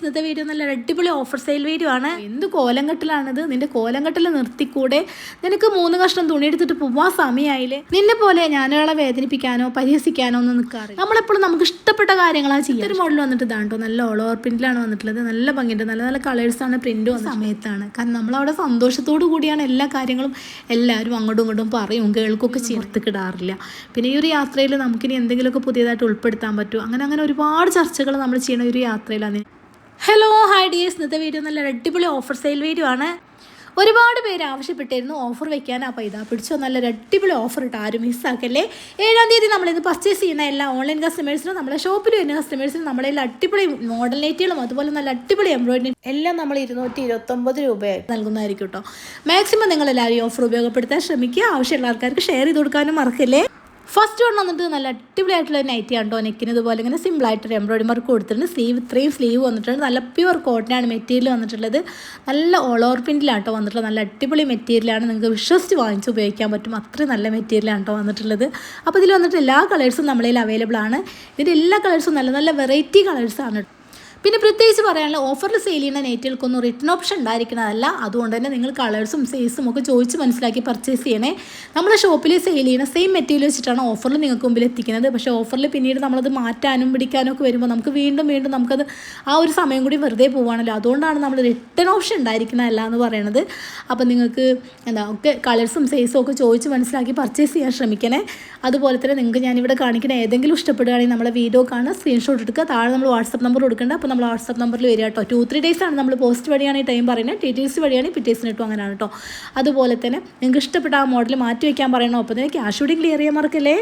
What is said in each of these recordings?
ഇന്നത്തെ വീഡിയോ നല്ല അടിപൊളി ഓഫർ സെയിൽ വീഡിയോ ആണ്. എന്ത് കോലങ്കട്ടിലാണിത് നിന്റെ കോലങ്കട്ടിൽ നിർത്തിക്കൂടെ? നിനക്ക് മൂന്ന് കഷ്ണം തുണി എടുത്തിട്ട് പോവാൻ സമയമായില്ലേ നിന്നെ പോലെ ഞാനൊരാളെ വേദനിപ്പിക്കാനോ പരിഹസിക്കാനോ ഒന്നും നിൽക്കാറില്ല നമ്മളെപ്പോഴും നമുക്ക് ഇഷ്ടപ്പെട്ട കാര്യങ്ങളാണ് ചെയ്യുക. ഒരു മോഡൽ വന്നിട്ട് ഇതാണ്ടോ നല്ല ഓവർ പ്രിന്റിലാണ് വന്നിട്ടുള്ളത്. നല്ല ഭംഗിയുണ്ട്. നല്ല നല്ല കളേഴ്സാണ് പ്രിന്റ് സമയത്താണ്. കാരണം നമ്മളവിടെ സന്തോഷത്തോടു കൂടിയാണ് എല്ലാ കാര്യങ്ങളും എല്ലാവരും അങ്ങോട്ടും ഇങ്ങോട്ടും പറയും കേൾക്കൊക്കെ ചേർത്ത് കിടാറില്ല പിന്നെ ഈ ഒരു യാത്രയിൽ നമുക്കിനി എന്തെങ്കിലുമൊക്കെ പുതിയതായിട്ട് ഉൾപ്പെടുത്താൻ പറ്റും അങ്ങനെ അങ്ങനെ ഒരുപാട് ചർച്ചകൾ നമ്മൾ ചെയ്യുന്ന ഒരു യാത്രയിലാണ്. ഹലോ ഹായ് ഡിയേഴ്സ് ഇന്നത്തെ വീഡിയോ നല്ല അടിപൊളി ഓഫർ സെയിൽ വീഡിയോ ആണ്. ഒരുപാട് പേര് ആവശ്യപ്പെട്ടിരുന്നു ഓഫർ വെക്കാൻ. അപ്പോൾ ഇതാ പിടിച്ചോ നല്ല അടിപൊളി ഓഫർ ഇട്ട് ആരും മിസ്സാക്കല്ലേ ഏഴാം തീയതി നമ്മളിത് പർച്ചേസ് ചെയ്യുന്ന എല്ലാ ഓൺലൈൻ കസ്റ്റമേഴ്സിനും നമ്മുടെ ഷോപ്പിൽ വരുന്ന കസ്റ്റമേഴ്സിനും നമ്മുടെ അടിപൊളി മോഡൽ നെറ്റുകളും അതുപോലെ നല്ല അടിപൊളി എംബ്രോയിഡറി എല്ലാം നമ്മൾ ഇരുന്നൂറ്റി ഇരുപത്തൊമ്പത് രൂപയായി നൽകുന്നതായിരിക്കും കേട്ടോ മാക്സിമം നിങ്ങൾ എല്ലാവരും ഓഫർ ഉപയോഗപ്പെടുത്താൻ ശ്രമിക്കുക. ആവശ്യമുള്ള ആൾക്കാർക്ക് ഷെയർ ചെയ്ത് കൊടുക്കാനും മറക്കല്ലേ. ഫസ്റ്റ് വൺ വന്നിട്ട് നല്ല അടിപൊളിയായിട്ടുള്ള നൈറ്റി ആണ്ടോ കേട്ടോ നെക്കിന് ഇതുപോലെ ഇങ്ങനെ സിമ്പിൾ സിമ്പിളായിട്ടൊരു എംബ്രോയിഡറി വർക്ക് കൊടുത്തിട്ടുണ്ട്. സ്ലീവ് ഇത്രയും സ്ലീവ് വന്നിട്ടുണ്ട്. നല്ല പ്യുവർ കോട്ടനാണ് മെറ്റീരിയൽ വന്നിട്ടുള്ളത്. നല്ല പ്രിന്റിലാണ് കേട്ടോ വന്നിട്ടുള്ളത്. നല്ല അടിപൊളി മെറ്റീരിയലാണ് നിങ്ങൾക്ക് വിശ്വസിച്ച് വാങ്ങിച്ച് ഉപയോഗിക്കാൻ പറ്റും. അത്രയും നല്ല മെറ്റീരിയലാണ് കേട്ടോ വന്നിട്ടുള്ളത്. അപ്പോൾ ഇതിൽ വന്നിട്ട് എല്ലാ കളേഴ്സും നമ്മളിൽ അവൈലബിൾ ആണ്. ഇതിന്റെ എല്ലാ കളേഴ്സും നല്ല നല്ല വെറൈറ്റി കളേഴ്സാണ് പിന്നെ പ്രത്യേകിച്ച് പറയാനുള്ള ഓഫറിൽ സെയിൽ ചെയ്യുന്ന നെറ്റുകൾക്കൊന്നും റിട്ടേൺ ഓപ്ഷൻ ഉണ്ടായിരിക്കുന്നതല്ല അതുകൊണ്ട് തന്നെ നിങ്ങൾ കളേഴ്സും സൈസും ഒക്കെ ചോദിച്ച് മനസ്സിലാക്കി പർച്ചേസ് ചെയ്യണേ. നമ്മൾ ഷോപ്പിൽ സെയിൽ ചെയ്യുന്ന സെയിം മെറ്റീരിയൽ വെച്ചിട്ടാണ് ഓഫറിൽ നിങ്ങൾക്ക് മുമ്പിൽ എത്തിക്കുന്നത്. പക്ഷേ ഓഫറിൽ പിന്നീട് നമ്മളത് മാറ്റാനും പിടിക്കാനും ഒക്കെ വരുമ്പോൾ നമുക്ക് വീണ്ടും വീണ്ടും നമുക്കത് ആ ഒരു സമയം കൂടി വെറുതെ പോവാണല്ലോ. അതുകൊണ്ടാണ് നമ്മൾ റിട്ടേൺ ഓപ്ഷൻ ഉണ്ടായിരിക്കുന്നതല്ല എന്ന് പറയുന്നത് അപ്പം നിങ്ങൾക്ക് എന്താ ഒക്കെ കളേഴ്സും സൈസും ഒക്കെ ചോദിച്ച് മനസ്സിലാക്കി പർച്ചേസ് ചെയ്യാൻ ശ്രമിക്കണേ. അതുപോലെ തന്നെ നിങ്ങൾക്ക് ഞാനിവിടെ കാണിക്കുന്ന ഏതെങ്കിലും ഇഷ്ടപ്പെടുകയാണെങ്കിൽ നമ്മളെ വീഡിയോ കാണുക സ്ക്രീൻഷോട്ട് എടുക്കുക. താഴെ നമ്മൾ വാട്സപ്പ് നമ്പർ കൊടുക്കേണ്ട. അപ്പോൾ നമ്മൾ വാട്സപ്പ് നമ്പറിൽ വരിക കേട്ടോ. ടു ത്രീ ഡേയ്സ് ആണ് നമ്മൾ പോസ്റ്റ് വഴിയാണ് ഈ ടൈം പറയുന്നത്. ടി ടി സി വഴിയാണ് പിറ്റേഴ്സിന് കിട്ടും അങ്ങനെയാണ് കേട്ടോ. അതുപോലെ തന്നെ നിങ്ങൾക്ക് ഇഷ്ടപ്പെട്ട ആ മോഡൽ മാറ്റി വയ്ക്കാൻ പറയണോ? അപ്പോൾ തന്നെ ക്യാഷ് കൂടി ക്ലിയർ ചെയ്യാൻ മറക്കല്ലേ?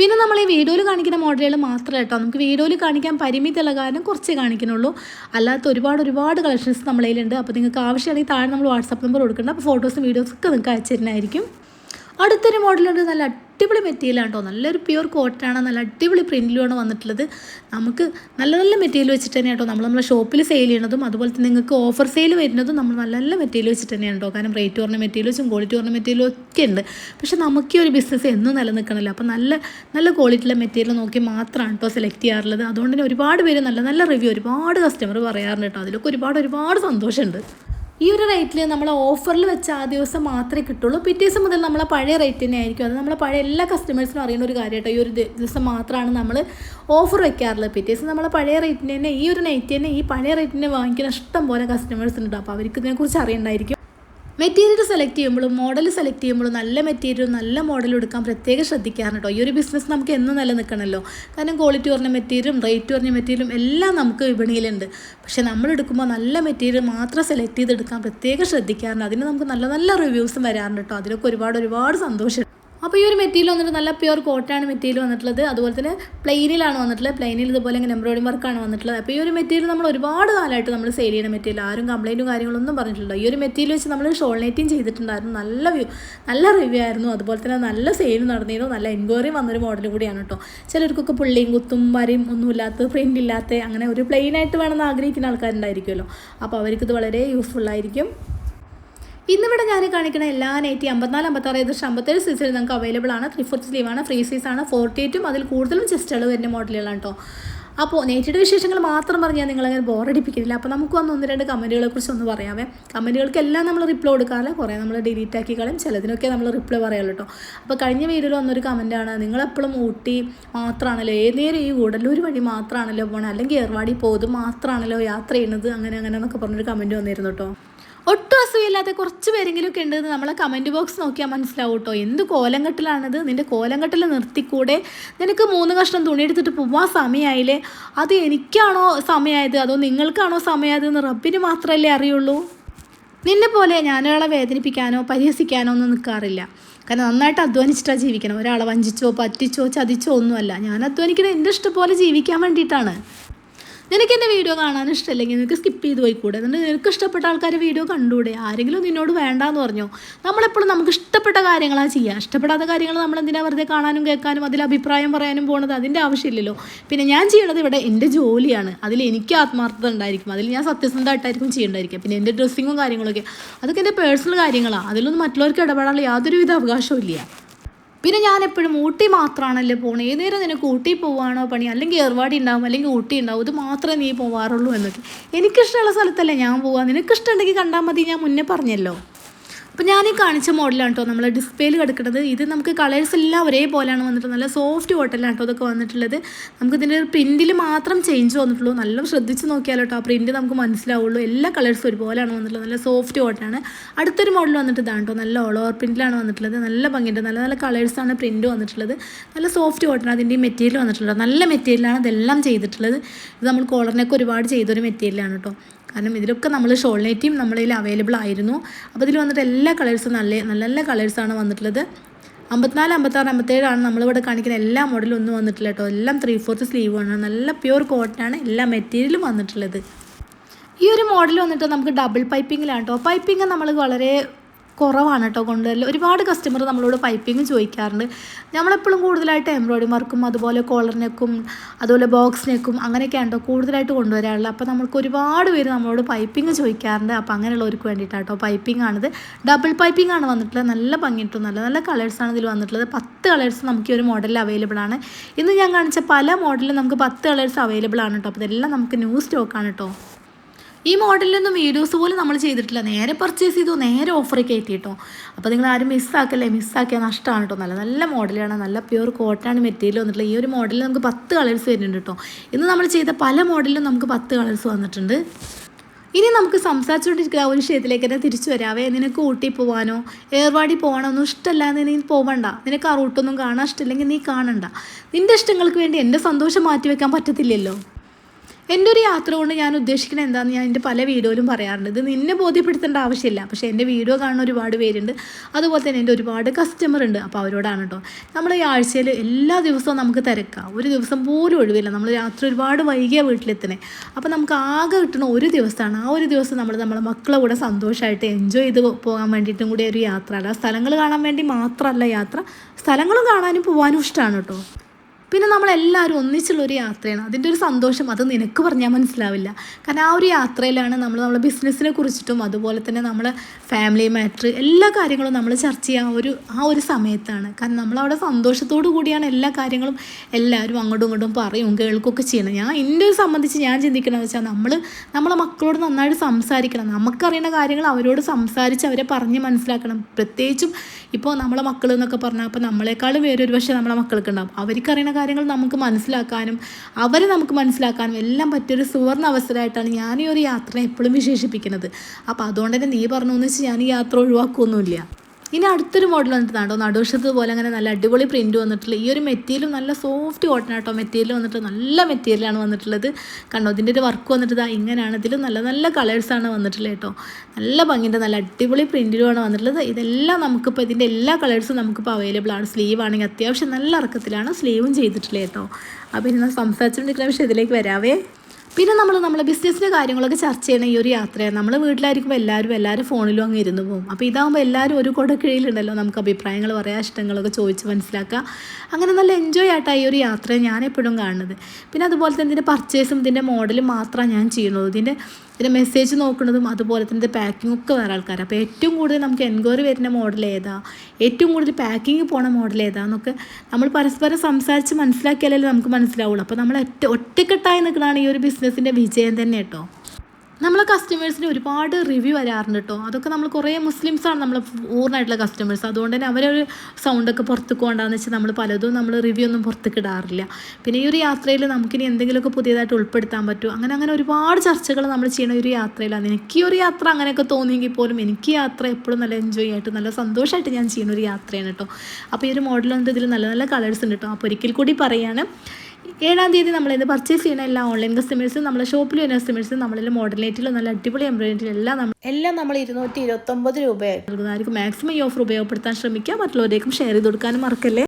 പിന്നെ നമ്മൾ ഈ വീഡിയോയിൽ കാണിക്കുന്ന മോഡലുകൾ മാത്രമല്ല കേട്ടോ. നമുക്ക് വീഡിയോയിൽ കാണിക്കാൻ പരിമിതിയുള്ള കാരണം കുറച്ച് കാണിക്കുന്നുള്ളൂ. അല്ലാത്ത ഒരുപാട് ഒരുപാട് കളക്ഷൻസ് നമ്മളതിലുണ്ട് അപ്പോൾ നിങ്ങൾക്ക് ആവശ്യമാണെങ്കിൽ താഴെ നമ്മൾ വാട്സപ്പ് നമ്പർ കൊടുക്കേണ്ട. അപ്പോൾ ഫോട്ടോസും വീഡിയോസും ഒക്കെ നിങ്ങൾക്ക് അയച്ചു തരുന്നതായിരിക്കും. അടുത്തൊരു മോഡലുണ്ട് നല്ല അടിപൊളി മെറ്റീരിയലാണ് കേട്ടോ നല്ലൊരു പ്യുവർ കോട്ടനാണ് നല്ല അടിപൊളി പ്രിന്റിലുമാണ് വന്നിട്ടുള്ളത്. നമുക്ക് നല്ല നല്ല മെറ്റീരിയൽ വെച്ചിട്ട് തന്നെ കേട്ടോ നമ്മൾ നമ്മളെ ഷോപ്പിൽ സെയിൽ ചെയ്യണതും അതുപോലെ തന്നെ നിങ്ങൾക്ക് ഓഫർ സെയിൽ വരുന്നതും നമ്മൾ നല്ല നല്ല മെറ്റീരിയൽ വെച്ചിട്ട് തന്നെയാണ് കാരണം റേറ്റ് കുറഞ്ഞ മെറ്റീരിയൽസും ക്വാളിറ്റി കുറഞ്ഞ മെറ്റീരിയൽ ഒക്കെ ഉണ്ട്. പക്ഷേ നമുക്ക് ഈ ഒരു ബിസിനസ് എന്നും നിലനിൽക്കണമല്ലോ അപ്പോൾ നല്ല നല്ല ക്വാളിറ്റിയുള്ള മെറ്റീരിയൽ നോക്കി മാത്രമാണ് കേട്ടോ സെലക്ട് ചെയ്യാറുള്ളത്. അതുകൊണ്ട് തന്നെ ഒരുപാട് പേര് നല്ല നല്ല റിവ്യൂ ഒരുപാട് കസ്റ്റമർ പറയാറുണ്ട് കേട്ടോ. അതിലൊക്കെ ഒരുപാട് ഒരുപാട് സന്തോഷമുണ്ട്. ഈ ഒരു റേറ്റിൽ നമ്മൾ ഓഫറിൽ വെച്ച ആ ദിവസം മാത്രമേ കിട്ടുള്ളൂ. പിറ്റേ ദിവസം മുതൽ നമ്മളെ പഴയ റേറ്റ് തന്നെ ആയിരിക്കും. അത് നമ്മളെ പഴയ എല്ലാ കസ്റ്റമേഴ്സിനും അറിയുന്ന ഒരു കാര്യമായിട്ട് ഈ ഒരു ദിവസം മാത്രമാണ് നമ്മൾ ഓഫർ വെക്കാറുള്ളത്. പിറ്റേ ദിവസം നമ്മളെ പഴയ റേറ്റിന് തന്നെ ഈ ഒരു നൈറ്റ് തന്നെ ഈ പഴയ റേറ്റിന് വാങ്ങിക്കുന്ന ഇഷ്ടം പോലെ കസ്റ്റമേഴ്സ് ഉണ്ട്. അപ്പോൾ അവർക്ക് ഇതിനെക്കുറിച്ച് അറിയണ്ടായിരിക്കും. മെറ്റീരിയൽ സെലക്ട് ചെയ്യുമ്പോഴും മോഡൽ സെലക്ട് ചെയ്യുമ്പോഴും നല്ല മെറ്റീരിയൽ നല്ല മോഡൽ എടുക്കാൻ പ്രത്യേകം ശ്രദ്ധിക്കാറുണ്ട് കേട്ടോ. ഈ ഒരു ബിസിനസ് നമുക്ക് എന്നും നിലനിൽക്കണമല്ലോ. കാരണം ക്വാളിറ്റി കുറഞ്ഞ മെറ്റീരിയലും റേറ്റ് കുറഞ്ഞ മെറ്റീരിയലും എല്ലാം നമുക്ക് വിപണിയിലുണ്ട്. പക്ഷേ നമ്മൾ എടുക്കുമ്പോൾ നല്ല മെറ്റീരിയൽ മാത്രം സെലക്ട് ചെയ്തെടുക്കാൻ പ്രത്യേകം ശ്രദ്ധിക്കാറുണ്ട്. അതിന് നമുക്ക് നല്ല നല്ല റിവ്യൂസും വരാറുണ്ട് കേട്ടോ. അതിലൊക്കെ ഒരുപാട് ഒരുപാട് സന്തോഷം. അപ്പോൾ ഈ ഒരു മെറ്റീരിയൽ വന്നിട്ട് നല്ല പ്യുവർ കോട്ടാണ് മെറ്റീരിയൽ വന്നിട്ടുള്ളത്. അതുപോലെ തന്നെ പ്ലെയിനിലാണ് വന്നിട്ടുള്ളത്. പ്ലെയിനിൽ ഇതുപോലെ ഇങ്ങനെ എംബ്രോയിഡറി വർക്കാണ് വന്നിട്ടുള്ളത്. അപ്പോൾ ഈ ഒരു മെറ്റീരിയൽ നമ്മൾ ഒരുപാട് കാലമായിട്ട് നമ്മൾ സെയിൽ ചെയ്യുന്ന മെറ്റീരിയൽ. ആരും കംപ്ലൈന്റും കാര്യങ്ങളൊന്നും പറഞ്ഞിട്ടില്ല. ഈ ഒരു മെറ്റീരിയൽ വെച്ച് നമ്മൾ ഷോൾ നെറ്റിങ് ചെയ്തിട്ടുണ്ടായിരുന്നു. നല്ല വ്യൂ നല്ല റിവ്യൂ ആയിരുന്നു. അതുപോലെ തന്നെ നല്ല സെയിൽ നടന്നിരുന്നു. നല്ല എൻക്വയറി വന്നൊരു മോഡൽ കൂടിയാണ് കേട്ടോ ചിലർക്കൊക്കെ പുള്ളിയും കുത്തും വരയും ഒന്നുമില്ലാത്ത പ്രിന്റ് ഇല്ലാത്ത അങ്ങനെ ഒരു പ്ലെയിനായിട്ട് വേണമെന്ന് ആഗ്രഹിക്കുന്ന ആൾക്കാരുണ്ടായിരിക്കുമല്ലോ. അപ്പോൾ അവർക്കിത് വളരെ യൂസ്ഫുൾ ആയിരിക്കും. ഇന്നിവിടെ ഞാൻ കാണിക്കുന്ന എല്ലാ നൈറ്റി അമ്പത്തിനാല് അമ്പത്താറ് ഏകദേശം അമ്പത്തേഴ് സൈസിൽ നമുക്ക് അവൈലബിൾ ആണ്. ത്രീ ഫോർത്ത് സ്ലീവ് ആണ് ഫ്രീ സൈസ് ആണ് ഫോർട്ടി എയ്റ്റും അതിൽ കൂടുതലും ചെസ്റ്റുകൾ വരുന്ന മോഡലുകളാണ് കേട്ടോ അപ്പോൾ നെറ്റിയുടെ വിശേഷങ്ങൾ മാത്രം പറഞ്ഞാൽ നിങ്ങളങ്ങനെ ബോറടിപ്പിക്കുന്നില്ല അപ്പോൾ നമുക്ക് വന്ന് ഒന്ന് രണ്ട് കമന്റുകളെ കുറിച്ച് ഒന്ന് പറയാമേ കമന്റുകൾക്കെല്ലാം നമ്മൾ റിപ്ലൈ കൊടുക്കാറില്ല. കുറേ നമ്മൾ ഡിലീറ്റ് ആക്കി കളയും. ചിലതിനൊക്കെ നമ്മൾ റിപ്ലൈ കേട്ടോ അപ്പോൾ കഴിഞ്ഞ വീഡിയോയിൽ വന്നൊരു കമന്റാണ് നിങ്ങളെപ്പോഴും ഊട്ടി മാത്രമാണല്ലോ ഏതേരും ഈ ഗൂഡല്ലൂർ വഴി മാത്രമാണല്ലോ പോകണം അല്ലെങ്കിൽ ഏർവാടി പോകുന്നത് മാത്രമാണല്ലോ യാത്ര ചെയ്യുന്നത്? അങ്ങനെ അങ്ങനെ എന്നൊക്കെ പറഞ്ഞൊരു കമന്റ് വന്നിരുന്നു കേട്ടോ ഒട്ടും അസൂയില്ലാത്ത കുറച്ച് പേരെങ്കിലും ഒക്കെ ഉണ്ടെന്ന് നമ്മളെ കമന്റ് ബോക്സ് നോക്കിയാൽ മനസ്സിലാവും കേട്ടോ. എന്ത് കോലങ്കട്ടിലാണിത് നിന്റെ കോലങ്കട്ടിൽ നിർത്തിക്കൂടെ? നിനക്ക് മൂന്ന് കഷ്ണം തുണി എടുത്തിട്ട് പോവാൻ സമയമായില്ലേ അത് എനിക്കാണോ സമയമായത് അതോ നിങ്ങൾക്കാണോ സമയമായതെന്ന് റബ്ബിന് മാത്രമല്ലേ അറിയുള്ളൂ? നിന്നെ പോലെ ഞാനൊരാളെ വേദനിപ്പിക്കാനോ പരിഹസിക്കാനോ ഒന്നും നിൽക്കാറില്ല കാരണം നന്നായിട്ട് അധ്വാനിച്ചിട്ടാണ് ജീവിക്കണം ഒരാളെ വഞ്ചിച്ചോ പറ്റിച്ചോ ചതിച്ചോ ഒന്നുമല്ല. ഞാൻ അധ്വാനിക്കുന്നത് എന്റെ ഇഷ്ടം പോലെ ജീവിക്കാൻ വേണ്ടിയിട്ടാണ്. നിനക്ക് എന്റെ വീഡിയോ കാണാൻ ഇഷ്ടമല്ലെങ്കിൽ നിനക്ക് സ്കിപ്പ് ചെയ്ത് പോയിക്കൂടെ? എന്നിട്ട് നിനക്ക് ഇഷ്ടപ്പെട്ട ആൾക്കാരെ വീഡിയോ കണ്ടുകൂടെ? ആരെങ്കിലും നിന്നോട് വേണ്ടാന്ന് പറഞ്ഞോ? നമ്മളെപ്പോഴും നമുക്ക് ഇഷ്ടപ്പെട്ട കാര്യങ്ങളാണ് ചെയ്യുക ഇഷ്ടപ്പെടാത്ത കാര്യങ്ങൾ നമ്മൾ എന്തിനാ വെറുതെ കാണാനും കേൾക്കാനും അതിൽ അഭിപ്രായം പറയാനും പോണത് അതിന്റെ ആവശ്യമില്ലല്ലോ. പിന്നെ ഞാൻ ചെയ്യണത് ഇവിടെ എന്റെ ജോലിയാണ്. അതിൽ എനിക്ക് ആത്മാർത്ഥത ഉണ്ടായിരിക്കും. അതിൽ ഞാൻ സത്യസന്ധമായിട്ടായിരിക്കും ചെയ്യേണ്ടായിരിക്കും പിന്നെ എന്റെ ഡ്രസ്സിങ്ങും കാര്യങ്ങളൊക്കെ അതൊക്കെ എന്റെ പേഴ്സണൽ കാര്യങ്ങളാണ് അതിലൊന്നും മറ്റുള്ളവർക്ക് ഇടപെടാനുള്ള യാതൊരുവിധ അവകാശവും ഇല്ല. പിന്നെ ഞാൻ എപ്പോഴും ഊട്ടി മാത്രമാണല്ലോ പോണേ? ഏത് നേരം നിനക്ക് ഊട്ടി പോവാണോ പണി? അല്ലെങ്കിൽ ഏർവാടി ഉണ്ടാവും അല്ലെങ്കിൽ ഊട്ടി ഉണ്ടാവും ഇത് മാത്രമേ നീ പോവാറുള്ളൂ എന്നൊക്കെ എനിക്കിഷ്ടമുള്ള സ്ഥലത്തല്ലേ ഞാൻ പോവാ. നിനക്കിഷ്ടമുണ്ടെങ്കിൽ കണ്ടാൽ മതി ഞാൻ മുന്നേ പറഞ്ഞല്ലോ. അപ്പോൾ ഞാൻ ഈ കാണിച്ച മോഡലാണ് കേട്ടോ നമ്മൾ ഡിസ്പ്ലേയിൽ കിടക്കുന്നത്. ഇത് നമുക്ക് കളേഴ്സ് എല്ലാം ഒരേപോലെയാണ് വന്നിട്ട് നല്ല സോഫ്റ്റ് കോട്ടലാണ് കേട്ടോ ഇതൊക്കെ വന്നിട്ടുള്ളത്. നമുക്ക് ഇതിന്റെ ഒരു പ്രിന്റിൽ മാത്രം ചേഞ്ച് വന്നിട്ടുള്ളൂ. നല്ല ശ്രദ്ധിച്ച് നോക്കിയാലോ കേട്ടോ ആ പ്രിന്റ് നമുക്ക് മനസ്സിലാവുള്ളൂ. എല്ലാ കളേഴ്സും ഒരുപോലെയാണ് വന്നിട്ടുള്ളത്. നല്ല സോഫ്റ്റ് കോട്ടയാണ് അടുത്തൊരു മോഡൽ വന്നിട്ട് ഇതാണ് കേട്ടോ നല്ല ഓൾ ഓവർ പ്രിന്റിലാണ് വന്നിട്ടുള്ളത്. നല്ല ഭംഗിയുണ്ട്. നല്ല നല്ല കളേഴ്സാണ് പ്രിന്റ് വന്നിട്ടുള്ളത്. നല്ല സോഫ്റ്റ് കോട്ടൺ അതിന്റെ മെറ്റീരിയൽ വന്നിട്ടുള്ളത്. നല്ല മെറ്റീരിയലാണ് ഇതെല്ലാം ചെയ്തിട്ടുള്ളത്. ഇത് നമ്മൾ കോളറിനൊക്കെ ഒരുപാട് ചെയ്തൊരു മെറ്റീരിയലാണ് കേട്ടോ. കാരണം ഇതിലൊക്കെ നമ്മൾ ഷോൾ നെറ്റിയും നമ്മളിൽ അവൈലബിൾ ആയിരുന്നു. അപ്പോൾ ഇതിൽ വന്നിട്ട് എല്ലാ കളേഴ്സും നല്ല നല്ല നല്ല കളേഴ്സാണ് വന്നിട്ടുള്ളത്. അമ്പത്തിനാല് അമ്പത്താറ് അമ്പത്തേഴാണ് നമ്മളിവിടെ കാണിക്കുന്ന എല്ലാ മോഡലും ഒന്നും വന്നിട്ടില്ല കേട്ടോ. എല്ലാം ത്രീ ഫോർത്ത് സ്ലീവാണ് നല്ല പ്യുർ കോട്ടനാണ് എല്ലാ മെറ്റീരിയലും വന്നിട്ടുള്ളത്. ഈ ഒരു മോഡൽ വന്നിട്ട് നമുക്ക് ഡബിൾ പൈപ്പിങ്ങിലാണ് കേട്ടോ പൈപ്പിംഗ് നമ്മൾ വളരെ കുറവാണ് കേട്ടോ കൊണ്ടുവരൽ ഒരുപാട് കസ്റ്റമർ നമ്മളോട് പൈപ്പിംഗ് ചോദിക്കാറുണ്ട്. നമ്മളെപ്പോഴും കൂടുതലായിട്ട് എംബ്രോയിഡറി വർക്കും അതുപോലെ കോളർ നെക്കും അതുപോലെ ബോക്സ് നെക്കും അങ്ങനെയൊക്കെയാണ് കേട്ടോ കൂടുതലായിട്ട് കൊണ്ടുവരാറുള്ളത്. അപ്പോൾ നമുക്ക് ഒരുപാട് പേര് നമ്മളോട് പൈപ്പിങ് ചോദിക്കാറുണ്ട്. അപ്പോൾ അങ്ങനെയുള്ളവർക്ക് വേണ്ടിയിട്ടാണ് കേട്ടോ പൈപ്പിംഗ് ആണിത്. ഡബിൾ പൈപ്പിംഗ് ആണ് വന്നിട്ടുള്ളത്. നല്ല ഭംഗിയിട്ടും നല്ല നല്ല കളേഴ്സാണ് ഇതിൽ വന്നിട്ടുള്ളത്. പത്ത് കളേഴ്സ് നമുക്ക് ഈ ഒരു മോഡലിൽ അവൈലബിൾ ആണ്. ഇന്ന് ഞാൻ കാണിച്ച പല മോഡലിലും നമുക്ക് പത്ത് കളേഴ്സ് അവൈലബിൾ ആണ് കേട്ടോ. അപ്പോൾ ഇതെല്ലാം നമുക്ക് ന്യൂ സ്റ്റോക്കാണ് കേട്ടോ. ഈ മോഡലിലൊന്നും വീഡിയോസ് പോലും നമ്മൾ ചെയ്തിട്ടില്ല. നേരെ പർച്ചേസ് ചെയ്തു നേരെ ഓഫർ കയറ്റി കേട്ടോ അപ്പോൾ നിങ്ങൾ ആരും മിസ്സാക്കല്ലേ മിസ്സാക്കിയാൽ നഷ്ടമാണ് കേട്ടോ നല്ല നല്ല മോഡലാണ് നല്ല പ്യൂർ കോട്ടാണ് മെറ്റീരിയൽ വന്നിട്ടുള്ളത്. ഈ ഒരു മോഡലിൽ നമുക്ക് പത്ത് കളേഴ്സ് വരുന്നുണ്ട് കേട്ടോ ഇന്ന് നമ്മൾ ചെയ്ത പല മോഡലിലും നമുക്ക് പത്ത് കളേഴ്സ് വന്നിട്ടുണ്ട്. ഇനി നമുക്ക് സംസാരിച്ചുകൊണ്ടിരിക്കുന്ന ആ ഒരു വിഷയത്തിലേക്ക് തന്നെ തിരിച്ചു വരാവേ നിനക്ക് ഊട്ടി പോകാനോ ഏർവാടി പോകണമെന്നും ഇഷ്ടമല്ലാതെ നീ പോവണ്ട. നിനക്ക് ആ റൂട്ടൊന്നും കാണാൻ ഇഷ്ടമില്ലെങ്കിൽ നീ കാണണ്ട. നിന്റെ ഇഷ്ടങ്ങൾക്ക് വേണ്ടി എന്റെ സന്തോഷം മാറ്റിവെക്കാൻ പറ്റത്തില്ലല്ലോ. എന്റെ ഒരു യാത്ര കൊണ്ട് ഞാൻ ഉദ്ദേശിക്കുന്നത് എന്താണെന്ന് ഞാൻ എന്റെ പല വീഡിയോയിലും പറയാറുണ്ട്. ഇത് നിന്നെ ബോധ്യപ്പെടുത്തേണ്ട ആവശ്യമില്ല. പക്ഷേ എന്റെ വീഡിയോ കാണുന്ന ഒരുപാട് പേരുണ്ട്. അതുപോലെ തന്നെ എന്റെ ഒരുപാട് കസ്റ്റമർ ഉണ്ട്. അപ്പോൾ അവരോടാണ് കേട്ടോ നമ്മൾ ഈ ആഴ്ചയിൽ എല്ലാ ദിവസവും നമുക്ക് തിരക്കാം. ഒരു ദിവസം പോലും ഒഴിവില്ല. നമ്മൾ രാത്രി ഒരുപാട് വൈകിയ വീട്ടിലെത്തണേ അപ്പോൾ നമുക്ക് ആകെ കിട്ടുന്ന ഒരു ദിവസമാണ്. ആ ഒരു ദിവസം നമ്മൾ നമ്മളെ മക്കളെ കൂടെ സന്തോഷമായിട്ട് എൻജോയ് ചെയ്ത് പോകാൻ വേണ്ടിയിട്ടും കൂടി ഒരു യാത്ര അല്ല സ്ഥലങ്ങൾ കാണാൻ വേണ്ടി മാത്രമല്ല യാത്ര. സ്ഥലങ്ങളും കാണാനും പോകാനും ഇഷ്ടമാണ് കേട്ടോ പിന്നെ നമ്മളെല്ലാവരും ഒന്നിച്ചുള്ള ഒരു യാത്രയാണ്. അതിന്റെ ഒരു സന്തോഷം അത് നിനക്ക് പറഞ്ഞാൽ മനസ്സിലാവില്ല. കാരണം ആ ഒരു യാത്രയിലാണ് നമ്മൾ നമ്മളെ ബിസിനസ്സിനെ കുറിച്ചിട്ടും അതുപോലെ തന്നെ നമ്മളെ ഫാമിലി മാറ്റർ എല്ലാ കാര്യങ്ങളും നമ്മൾ ചർച്ച ചെയ്യാൻ ഒരു ആ ഒരു സമയത്താണ്. കാരണം നമ്മളവിടെ സന്തോഷത്തോടു കൂടിയാണ് എല്ലാ കാര്യങ്ങളും എല്ലാവരും അങ്ങോട്ടും ഇങ്ങോട്ടും പറയും കേൾക്കുകയൊക്കെ ചെയ്യണം ഞാൻ എന്റെ സംബന്ധിച്ച് ഞാൻ ചിന്തിക്കണമെന്ന് വെച്ചാൽ നമ്മൾ നമ്മളെ മക്കളോട് നന്നായിട്ട് സംസാരിക്കണം. നമുക്കറിയുന്ന കാര്യങ്ങൾ അവരോട് സംസാരിച്ച് അവരെ പറഞ്ഞ് മനസ്സിലാക്കണം. പ്രത്യേകിച്ചും ഇപ്പോൾ നമ്മളെ മക്കൾ എന്നൊക്കെ പറഞ്ഞാൽ അപ്പോൾ നമ്മളെക്കാളും വേറൊരു പക്ഷേ നമ്മളെ മക്കൾക്ക് ഉണ്ടാവും. അവർക്കറിയുന്ന കാര്യങ്ങൾ നമുക്ക് മനസ്സിലാക്കാനും അവരെ നമുക്ക് മനസ്സിലാക്കാനും എല്ലാം പറ്റിയൊരു സുവർണ അവസരമായിട്ടാണ് ഞാൻ ഈ ഒരു യാത്രയെ എപ്പോഴും വിശേഷിപ്പിക്കുന്നത്. അപ്പോൾ അതുകൊണ്ട് തന്നെ നീ പറഞ്ഞു എന്ന് വെച്ചാൽ ഞാൻ ഈ യാത്ര ഒഴിവാക്കുകയൊന്നുമില്ല ഇനി അടുത്തൊരു മോഡൽ വന്നിട്ടുണ്ടോ നടുവശത്ത് പോലെ അങ്ങനെ നല്ല അടിപൊളി പ്രിന്റ് വന്നിട്ടുള്ള ഈ ഒരു മെറ്റീരിയലും നല്ല സോഫ്റ്റ് കോട്ടൺ ആട്ടോ. മെറ്റീരിയൽ വന്നിട്ട് നല്ല മെറ്റീരിയലാണ് വന്നിട്ടുള്ളത്. കണ്ടോ ഇതിന്റെ ഒരു വർക്ക് വന്നിട്ട് ഇതാ ഇങ്ങനെയാണ്. ഇതിൽ നല്ല നല്ല കളേഴ്സാണ് വന്നിട്ടുള്ളത് കേട്ടോ. നല്ല ഭംഗിന്റെ നല്ല അടിപൊളി പ്രിന്റിലുമാണ് വന്നിട്ടുള്ളത്. ഇതെല്ലാം നമുക്കിപ്പോൾ ഇതിന്റെ എല്ലാ കളേഴ്സും നമുക്കിപ്പോൾ അവൈലബിൾ ആണ്. സ്ലീവ് ആണെങ്കിൽ അത്യാവശ്യം നല്ല ഇറക്കത്തിലാണ് സ്ലീവും ചെയ്തിട്ടുള്ളത് കേട്ടോ. അപ്പോൾ ഇന്ന് സംസാരിച്ചുകൊണ്ടിരിക്കുന്ന ഇതിലേക്ക് വരാവേ. പിന്നെ നമ്മൾ നമ്മളെ ബിസിനസ്സിന്റെ കാര്യങ്ങളൊക്കെ ചർച്ച ചെയ്യണ ഈ ഒരു യാത്രയാണ്. നമ്മൾ വീട്ടിലായിരിക്കും എല്ലാവരും എല്ലാവരും ഫോണിലും അങ്ങ് ഇരുന്ന് പോകും അപ്പോൾ ഇതാകുമ്പോൾ എല്ലാവരും ഒരു കുടക്കീഴിലുണ്ടല്ലോ നമുക്ക് അഭിപ്രായങ്ങൾ പറയാം ഇഷ്ടങ്ങളൊക്കെ ചോദിച്ച് മനസ്സിലാക്കുക അങ്ങനെ നല്ല എൻജോയ് ആയിട്ടാണ് ഈ ഒരു യാത്ര ഞാൻ എപ്പോഴും കാണുന്നത്. പിന്നെ അതുപോലെ തന്നെ ഇതിന്റെ പർച്ചേസും ഇതിന്റെ മോഡലും മാത്രമാണ് ഞാൻ ചെയ്യുന്നത്. ഇതിന്റെ ഇതിന്റെ മെസ്സേജ് നോക്കുന്നതും അതുപോലെ തന്നെ പാക്കിംഗ് ഒക്കെ വേറെ ആൾക്കാർ അപ്പോൾ ഏറ്റവും കൂടുതൽ നമുക്ക് എൻക്വയറി വരുന്ന മോഡൽ ഏതാ? ഏറ്റവും കൂടുതൽ പാക്കിങ് പോണ മോഡൽ ഏതാന്നൊക്കെ നമ്മൾ പരസ്പരം സംസാരിച്ച് മനസ്സിലാക്കിയാലല്ലേ നമുക്ക് മനസ്സിലാവുള്ളൂ. അപ്പോൾ നമ്മൾ ഒറ്റ ഒറ്റക്കെട്ടായി നിൽക്കുന്നതാണ് ഈ ഒരു ബിസിനസ്സിന്റെ വിജയം തന്നെ കേട്ടോ. നമ്മളെ കസ്റ്റമേഴ്സിന് ഒരുപാട് റിവ്യൂ വരാറുണ്ട് കേട്ടോ. അതൊക്കെ നമ്മൾ കുറേ മുസ്ലിംസാണ് നമ്മൾ പൂർണമായിട്ടുള്ള കസ്റ്റമേഴ്സ് അതുകൊണ്ട് തന്നെ അവരൊരു സൗണ്ടൊക്കെ പുറത്തേക്ക് കൊണ്ടാന്ന് വെച്ചാൽ നമ്മൾ പലതും നമ്മൾ റിവ്യൂ ഒന്നും പുറത്തേക്ക് ഇടാറില്ല. പിന്നെ ഈ ഒരു യാത്രയിൽ നമുക്കിനി എന്തെങ്കിലുമൊക്കെ പുതിയതായിട്ട് ഉൾപ്പെടുത്താൻ പറ്റും അങ്ങനെ അങ്ങനെ ഒരുപാട് ചർച്ചകൾ നമ്മൾ ചെയ്യുന്ന ഒരു യാത്രയിലാണ്. എനിക്ക് ഒരു യാത്ര അങ്ങനെയൊക്കെ തോന്നിയെങ്കിൽ പോലും എനിക്ക് യാത്ര എപ്പോഴും നല്ല എൻജോയ് ആയിട്ട് നല്ല സന്തോഷമായിട്ട് ഞാൻ ചെയ്യുന്ന ഒരു യാത്രയാണ് കേട്ടോ. അപ്പോൾ ഈ ഒരു മോഡലുണ്ട് ഇതിൽ നല്ല നല്ല കളേഴ്സ് ഉണ്ട് കേട്ടോ. അപ്പോൾ ഒരിക്കൽ കൂടി പറയാണ് ഏഴാം തീയതി നമ്മളിത് പർച്ചേസ് ചെയ്യുന്ന എല്ലാ ഓൺലൈൻ കസ്റ്റമേഴ്സും നമ്മൾ ഷോപ്പിൽ വരുന്ന കസ്റ്റമേഴ്സും നമ്മളിൽ മോഡലേറ്റിലും നല്ല അടിപൊളി എംബ്രോയിഡറി എല്ലാം നമ്മൾ എല്ലാം നമ്മൾ ഇരുന്നൂറ്റി ഇരുപത്തൊമ്പത് രൂപയായി. നൽകുന്നതായിരിക്കും മാക്സിമം ഈ ഓഫർ ഉപയോഗപ്പെടുത്താൻ ശ്രമിക്കുക. മറ്റുള്ളവരേക്കും ഷെയർ ചെയ്ത് കൊടുക്കാനും മറക്കല്ലേ?